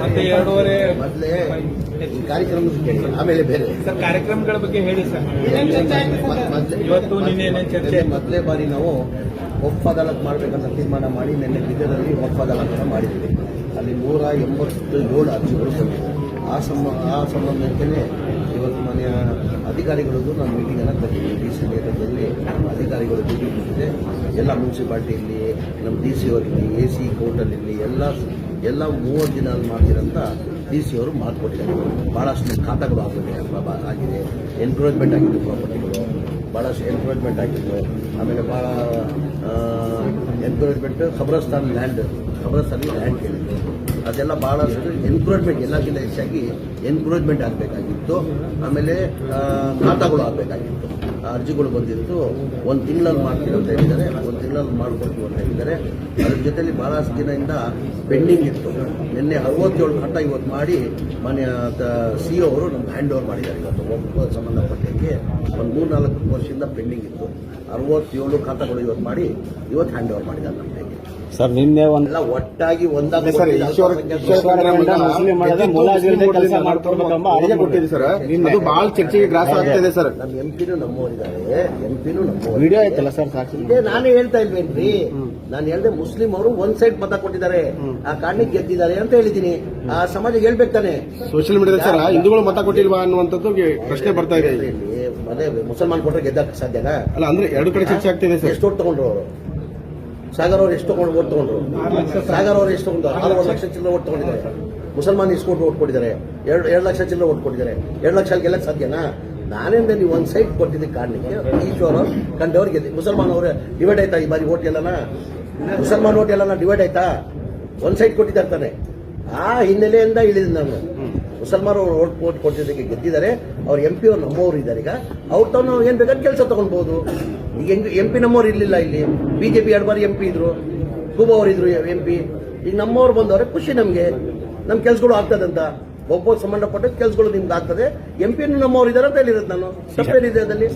ಮತ್ತೆ ಎರಡೂವರೆ ಮೊದಲೇ ಈ ಆಮೇಲೆ ಬೇರೆ. ಸರ್ ಕಾರ್ಯಕ್ರಮಗಳ ಬಗ್ಗೆ ಹೇಳಿ ಸರ್. ಇವತ್ತು ನಿನ್ನೆ ಚರ್ಚೆ? ಮೊದಲೇ ಬಾರಿ ನಾವು ಒಪ್ಪ ಅದಾಲತ್ ಮಾಡಬೇಕಂತ ತೀರ್ಮಾನ ಮಾಡಿ ನಿನ್ನೆ ಬಿದ್ದದಲ್ಲಿ ಒಪ್ಪ ಅದಾಲತ್ನ ಮಾಡಿದ್ವಿ. ಅಲ್ಲಿ ನೂರ ಎಂಬತ್ತು ಏಳು ಅರ್ಜಿಗಳು ಬಂದಿದೆ ಆ ಸಂಬ ಆ ಸಂಬಂಧಕ್ಕೆ ಇವತ್ತು ಮನೆಯ ಅಧಿಕಾರಿಗಳದ್ದು ನಾನು ಮೀಟಿಂಗನ್ನು ಕರೆದಿದ್ದೀನಿ ಡಿ ಸಿ ನೇತೃತ್ವದಲ್ಲಿ ಅಧಿಕಾರಿಗಳು ಡ್ಯೂಟಿ ಕೊಟ್ಟಿದೆ ಎಲ್ಲ ಮುನ್ಸಿಪಾಲ್ಟಿಯಲ್ಲಿ, ನಮ್ಮ ಡಿ ಸಿ ಅವರಿರಲಿ ಎ ಸಿ ಕೋರ್ಟಲ್ಲಿರಲಿ ಎಲ್ಲ ಎಲ್ಲ ಮೂವತ್ತು ದಿನ ಮಾಡ್ತೀರಂತ ಡಿ ಸಿ ಅವರು ಮಾತು ಕೊಟ್ಟಿದ್ದಾರೆ ಭಾಳಷ್ಟು ಖಾತಾಗಳು ಆಗಿದೆ. ಆಗಿದೆ ಎನ್ಕ್ರೋಚ್ಮೆಂಟ್ ಆಗಿದೆ ಪ್ರಾಪರ್ಟಿಗಳು ಭಾಳಷ್ಟು ಎನ್ಕ್ರೋಚ್ಮೆಂಟ್ ಆಗಿತ್ತು. ಆಮೇಲೆ ಭಾಳ ಎನ್ಕ್ರೋಚ್ಮೆಂಟ್ ಖಬರಸ್ತಾನ್ ಲ್ಯಾಂಡ್ ಖಬರಸ್ತಾನಿ ಲ್ಯಾಂಡ್ ಕೇಳಿದ್ರು. ಅದೆಲ್ಲ ಭಾಳಷ್ಟು ಎನ್ಕ್ರೋಚ್ಮೆಂಟ್ ಎಲ್ಲಕ್ಕಿಂತ ಹೆಚ್ಚಾಗಿ ಎನ್ಕ್ರೋಚ್ಮೆಂಟ್ ಆಗಬೇಕಾಗಿತ್ತು. ಆಮೇಲೆ ಖಾತಾಗಳು ಆಗಬೇಕಾಗಿತ್ತು. ಅರ್ಜಿಗಳು ಬಂದಿತ್ತು, ಒಂದು ತಿಂಗಳಲ್ಲಿ ಮಾಡ್ತೀವಿ ಅಂತ ಹೇಳಿದ್ದಾರೆ, ಒಂದು ತಿಂಗಳಲ್ಲಿ ಮಾಡ್ಕೊಡ್ತೀವಿ ಅಂತ ಹೇಳಿದ್ದಾರೆ. ಅದ್ರ ಜೊತೆಯಲ್ಲಿ ಭಾಳಷ್ಟು ದಿನದಿಂದ ಪೆಂಡಿಂಗ್ ಇತ್ತು. ನಿನ್ನೆ ಅರವತ್ತೇಳು ಕಟ್ಟ ಇವತ್ತು ಮಾಡಿ ಮನೆ ಸಿ ಅವರು ನಮ್ಗೆ ಹ್ಯಾಂಡ್ ಓವರ್ ಮಾಡಿದ್ದಾರೆ ಇವತ್ತು. ಒಬ್ಬ ಸಂಬಂಧಪಟ್ಟಕ್ಕೆ ಒಂದು ಮೂರು ನಾಲ್ಕು ವರ್ಷದಿಂದ ಪೆಂಡಿಂಗ್ ಇತ್ತು. ಅರವತ್ತೇಳು ಖಾತಾಗಳು ಇವತ್ತು ಮಾಡಿ ಇವತ್ತು ಹ್ಯಾಂಡ್ ಓವರ್ ಮಾಡಿದ್ದಾರೆ ನಮ್ಮ ಕೈಗೆ ಸರ್ ನಿನ್ನೆ ಒಂದಲ್ಲ ಒಟ್ಟಾಗಿ ಒಂದಾಗಿ ಸರ್, ಈಶ್ವರ- ಮುಸ್ಲಿಂ ಕೆಲಸ ಮಾಡ್ಕೊಡ್ಬೇಕಂಬ ಆರೋಪ ಕೊಟ್ಟಿದೆ ಸರ್. ಅದು ಬಹಳ ಚರ್ಚೆಗೆ ಗ್ರಾಸ ಆಗ್ತಿದೆ ಸರ್. ನಮ್ಮ ಎಂಪಿನೂ ನಮ್ಮವರಿದ್ದಾರೆ. ಎಂಪಿನೂ ನಮ್ಮವರು ವಿಡಿಯೋ ಐತಲ್ಲ ಸರ್ ಸಾಕ್ಷಿ ಇದೇ ನಾನೇ ಹೇಳ್ತಾ ಇಲ್ವೇನ್ರಿ ನಾನು ಹೇಳ್ದೆ ಮುಸ್ಲಿಂ ಅವರು ಒಂದ್ ಸೈಡ್ ಮತ ಕೊಟ್ಟಿದ್ದಾರೆ. ಆ ಕಾರಣಕ್ಕೆ ಗೆದ್ದಿದ್ದಾರೆ ಅಂತ ಹೇಳಿದೀನಿ ಆ ಸಮಾಜ ಹೇಳ್ಬೇಕು ತಾನೆ. ಸೋಷಿಯಲ್ ಮೀಡಿಯಾದಲ್ಲಿ ಸರ್ ಹಿಂದೂಗಳು ಮತ ಕೊಟ್ಟಿಲ್ವಾ ಅನ್ನುವಂಥದ್ದು ಪ್ರಶ್ನೆ ಬರ್ತಾ ಇದೆ ಇಲ್ಲಿ ಮನೆ ಮುಸಲ್ಮಾನ್ ಕೊಟ್ಟರೆ ಗೆದ್ದಕ್ಕೆ ಸಾಧ್ಯನಾ? ಅಲ್ಲ ಅಂದ್ರೆ ಎರಡು ಕಡೆ ಚರ್ಚೆ ಆಗ್ತಿದೆ ಸರ್. ಎಷ್ಟು ತಗೊಂಡ್ರು ಅವರು? ಸಾಗರ್ ಅವರು ಎಷ್ಟು ತಗೊಂಡು ಓಟ್ ತಗೊಂಡ್ರು? ಸಾಗರ್ ಅವರು ಎಷ್ಟು ತಗೊಂಡ್ರು? ಆರು ಲಕ್ಷ ಚಿಲ್ಲರೆ ಓಟ್ ತಗೊಂಡಿದ್ದಾರೆ. ಮುಸಲ್ಮಾನ್ ಇಸ್ಕೊಂಡು ಓಟ್ ಕೊಟ್ಟಿದ್ದಾರೆ. ಎರಡು ಎರಡು ಲಕ್ಷ ಚಿಲ್ಲರೆ ಓಟ್ ಕೊಟ್ಟಿದ್ದಾರೆ. ಎರಡು ಲಕ್ಷ ಗೆಲ್ಲಕ್ಕೆ ಸಾಧ್ಯನಾ? ನಾನಿಂದ ನೀವು ಒಂದು ಸೈಡ್ ಕೊಟ್ಟಿದ್ದ ಕಾರಣಕ್ಕೆ ಈಶ್ವರ ಕಂಡು ಗೆದ್ದಿ. ಮುಸಲ್ಮಾನ್ ಅವರು ಡಿವೈಡ್ ಆಯ್ತಾ ಈ ಬಾರಿ ಓಟ್ ಎಲ್ಲನ? ಮುಸಲ್ಮಾನ್ ಓಟ್ ಎಲ್ಲನ ಡಿವೈಡ್ ಆಯ್ತಾ? ಒಂದ್ ಸೈಡ್ ಕೊಟ್ಟಿದ್ದಾರೆ ತಾನೆ. ಆ ಹಿನ್ನೆಲೆಯಿಂದ ಇಳಿದ ನಾನು. ಮುಸಲ್ಮಾನ್ ಅವರು ಓಟ್ ಓಟ್ ಕೊಟ್ಟಿದ್ದಕ್ಕೆ ಗೆದ್ದಿದ್ದಾರೆ. ಅವ್ರ ಎಂ ಪಿ ಅವ್ರು ನಮ್ಮವರು ಇದ್ದಾರೆ. ಈಗ ಅವ್ರ ತಾವು ನಾವು ಏನ್ ಬೇಕಾದ್ರೆ ಕೆಲಸ ತಗೊಳ್ಬಹುದು ಈಗ ಎಂ ಪಿ ನಮ್ಮವ್ರು ಇರ್ಲಿಲ್ಲ ಇಲ್ಲಿ. ಬಿಜೆಪಿ ಎರಡು ಬಾರಿ ಎಂ ಪಿ ಇದ್ರು. ಕೂಬ ಅವರು ಇದ್ರು ಎಂ ಪಿ ಈಗ ನಮ್ಮವ್ರು ಬಂದವ್ರೆ ಖುಷಿ ನಮ್ಗೆ. ನಮ್ ಕೆಲ್ಸಗಳು ಆಗ್ತದಂತ ಒಬ್ಬ ಸಂಬಂಧಪಟ್ಟ ಕೆಲ್ಸಗಳು ನಿಮ್ಗೆ ಆಗ್ತದೆ. ಎಂ ಪಿ ನಮ್ಮವ್ರು ಇದಾರೆ ಅಂತ ಹೇಳಿರೋದು ನಾನು. ತಪ್ಪೇನಿದೆ ಅದಲ್ಲಿ